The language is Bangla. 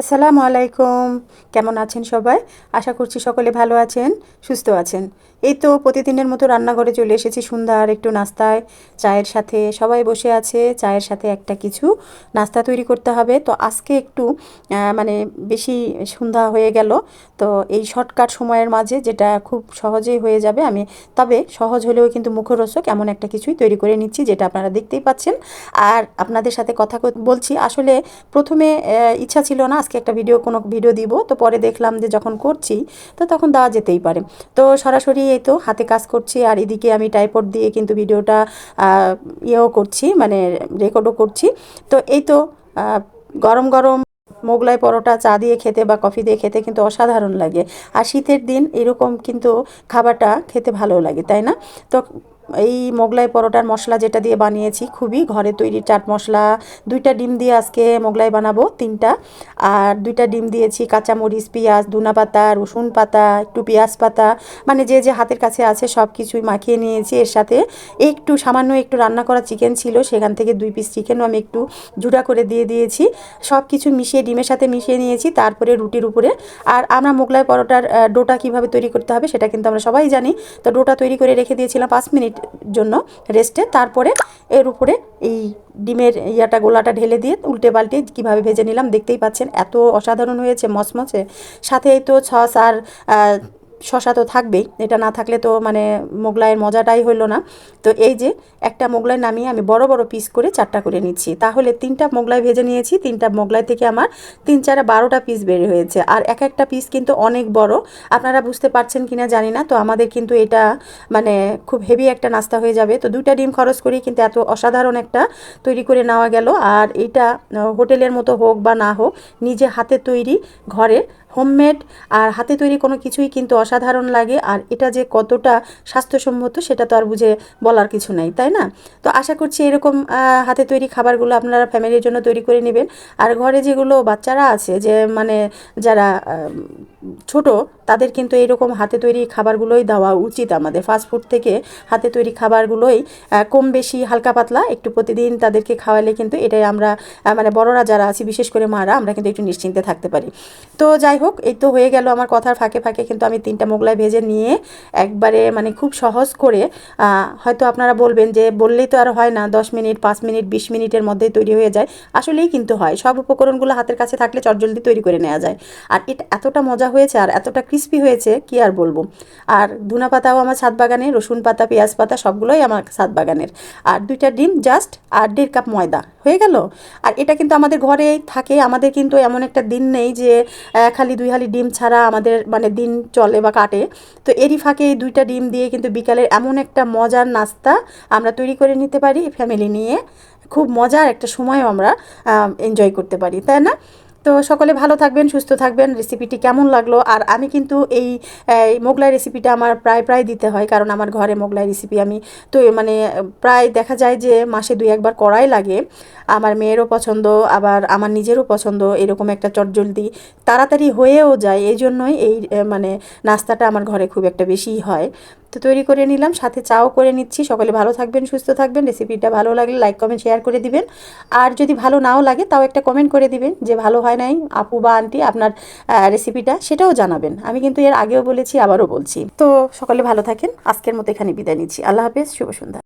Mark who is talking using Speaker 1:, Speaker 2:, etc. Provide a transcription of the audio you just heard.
Speaker 1: আসসালামু আলাইকুম। কেমন আছেন সবাই? আশা করছি সকলে ভালো আছেন, সুস্থ আছেন। এই তো প্রতিদিনের মতো রান্নাঘরে চলে এসেছি সন্ধ্যার একটু নাস্তায়। চায়ের সাথে সবাই বসে আছে, চায়ের সাথে একটা কিছু নাস্তা তৈরি করতে হবে। তো আজকে একটু মানে বেশি সন্ধ্যা হয়ে গেল। তো এই শর্টকাট সময়ের মাঝে যেটা খুব সহজেই হয়ে যাবে, আমি তবে সহজ হলেও কিন্তু মুখরোচক এমন একটা কিছুই তৈরি করে নিচ্ছি, যেটা আপনারা দেখতেই পাচ্ছেন। আর আপনাদের সাথে কথা বলছি, আসলে প্রথমে ইচ্ছা ছিল না আজকে একটা ভিডিও কোনো ভিডিও দিব। তো পরে দেখলাম যে যখন করছি, তো তখন দেওয়া যেতেই পারে। তো সরাসরি এই তো হাতে কাজ করছি, আর এদিকে আমি টাইপড দিয়ে কিন্তু ভিডিওটা ইয়েও করছি মানে রেকর্ডও করছি। তো এই তো গরম গরম মোগলাই পরোটা চা দিয়ে খেতে বা কফি দিয়ে খেতে কিন্তু অসাধারণ লাগে। আর শীতের দিন এরকম কিন্তু খাবারটা খেতে ভালো লাগে, তাই না? তো এই মোগলাই পরোটার মশলা যেটা দিয়ে বানিয়েছি, খুবই ঘরে তৈরি চাট মশলা। দুইটা ডিম দিয়ে আজকে মোগলাই বানাবো, তিনটা। আর দুইটা ডিম দিয়েছি কাঁচামরিচ, পেঁয়াজ ধুনা পাতা রসুন পাতা, একটু পেঁয়াজ পাতা। মানে যে যে হাতের কাছে আছে সব কিছুই মাখিয়ে নিয়েছি। এর সাথে একটু সামান্য একটু রান্না করা চিকেন ছিল, সেখান থেকে দুই পিস চিকেনও আমি একটু জুড়া করে দিয়ে দিয়েছি। সব কিছু মিশিয়ে, ডিমের সাথে মিশিয়ে নিয়েছি, তারপরে রুটির উপরে। আর আমরা মোগলাই পরোটার ডোটা কীভাবে তৈরি করতে হবে সেটা কিন্তু আমরা সবাই জানি। তো ডোটা তৈরি করে রেখে দিয়েছিলাম পাঁচ মিনিট। জন্য রেস্টে, তারপরে এর উপরে এই ডিমের ইয়াটা গোলাটা ঢেলে দিয়ে উল্টে পাল্টে কীভাবে ভেজে নিলাম দেখতেই পাচ্ছেন, এত অসাধারণ হয়েছে, মচমচে। সাথে এই তো সস আর শশা তো থাকবেই, এটা না থাকলে তো মানে মোগলাইয়ের মজাটাই হলো না। তো এই যে একটা মোগলাই নামিয়ে আমি বড় বড় পিস করে চারটা করে নিচ্ছি। তাহলে তিনটা মোগলাই ভেজে নিয়েছি, তিনটা মোগলাই থেকে আমার তিন চারে বারোটা পিস বের হয়েছে। আর এক একটা পিস কিন্তু অনেক বড়, আপনারা বুঝতে পারছেন কিনা জানি না, তো আমাদের কিন্তু এটা মানে খুব হেভি একটা নাস্তা হয়ে যাবে। তো দুইটা ডিম খরচ করেই কিন্তু এত অসাধারণ একটা তৈরি করে নেওয়া গেল। আর এটা হোটেলের মতো হোক বা না হোক, নিজে হাতে তৈরি ঘরে হোমমেড আর হাতে তৈরি কোনো কিছুই কিন্তু অসাধারণ লাগে, আর এটা যে কতটা স্বাস্থ্যসম্মত সেটা তো আর বুঝে বলার কিছু নাই, তাই না? তো আশা করছি এরকম হাতে তৈরি খাবারগুলো আপনারা ফ্যামিলির জন্য তৈরি করে নেবেন। আর ঘরে যেগুলো বাচ্চারা আছে, যে মানে যারা ছোট, তাদের কিন্তু এরকম হাতে তৈরি খাবারগুলোই দেওয়া উচিত আমাদের। ফাস্টফুড থেকে হাতে তৈরি খাবারগুলোই কম বেশি হালকা পাতলা, একটু প্রতিদিন তাদেরকে খাওয়ালে কিন্তু এটাই আমরা মানে বড়রা যারা আছি, বিশেষ করে মারা, আমরা কিন্তু একটু নিশ্চিন্তে থাকতে পারি। তো যাই হোক, এই তো হয়ে গেল আমার কথার ফাঁকে ফাঁকে, কিন্তু আমি তিনটা মোগলাই ভেজে নিয়ে একবারে মানে খুব সহজ করে হয়তো আপনারা বলবেন যে বললেই তো আর হয় না, দশ মিনিট, পাঁচ মিনিট, বিশ মিনিটের মধ্যেই তৈরি হয়ে যায়। আসলেই কিন্তু হয়, সব উপকরণগুলো হাতের কাছে থাকলে চটজলদি তৈরি করে নেওয়া যায়। আর এটা এতটা মজা হয়েছে আর এতটা ক্রিস্পি হয়েছে, কি আর বলব? আর ধুনা পাতাও আমার ছাদ বাগানে, রসুন পাতা, পেঁয়াজ পাতা সবগুলোই আমার ছাদ বাগানের। আর দুইটা ডিম জাস্ট আর দেড় কাপ ময়দা। হয়ে গেল? আর এটা কিন্তু আমাদের ঘরেই থাকে, আমাদের কিন্তু এমন একটা দিন নেই যে খালি দুই হালি ডিম ছাড়া আমাদের মানে দিন চলে বা কাটে। তো এরই ফাঁকে এই দুইটা ডিম দিয়ে কিন্তু বিকালের এমন একটা মজার নাস্তা আমরা তৈরি করে নিতে পারি ফ্যামিলি নিয়ে। খুব মজার একটা সময়ও আমরা এনজয় করতে পারি, তাই না? তো সকলে ভালো থাকবেন, সুস্থ থাকবেন। রেসিপিটি কেমন লাগল? আর আমি কিন্তু এই মোগলাই রেসিপিটা আমার প্রায় প্রায় দিতে হয়, কারণ আমার ঘরে মোগলাই রেসিপি আমি তো মানে প্রায় দেখা যায় যে মাসে দুই, একবার করাই লাগে। আমার মেয়েরও পছন্দ, আবার আমার নিজেরও পছন্দ, এরকম একটা চটজলদি তাড়াতাড়ি হয়েও যায়। এই জন্যই এই মানে নাস্তাটা আমার ঘরে খুব একটা বেশিই হয়। তো তৈরি করে নিলাম, সাথে চাও করে নিচ্ছি। সকলে ভালো থাকবেন, সুস্থ থাকবেন। রেসিপিটা ভালো লাগলে লাইক, কমেন্ট, শেয়ার করে দিবেন। আর যদি ভালো নাও লাগে, তাও একটা কমেন্ট করে দিবেন যে ভালো হয় নাই। আপু বা আন্টি আপনার রেসিপিটা সেটাও জানাবেন। আমি কিন্তু এর আগেও বলেছি, আবারও বলছি। তো সকলে ভালো থাকেন। আজকের মতো এখানে বিদায় নিচ্ছি। আল্লাহ হাফেজ। শুভ সন্ধ্যা।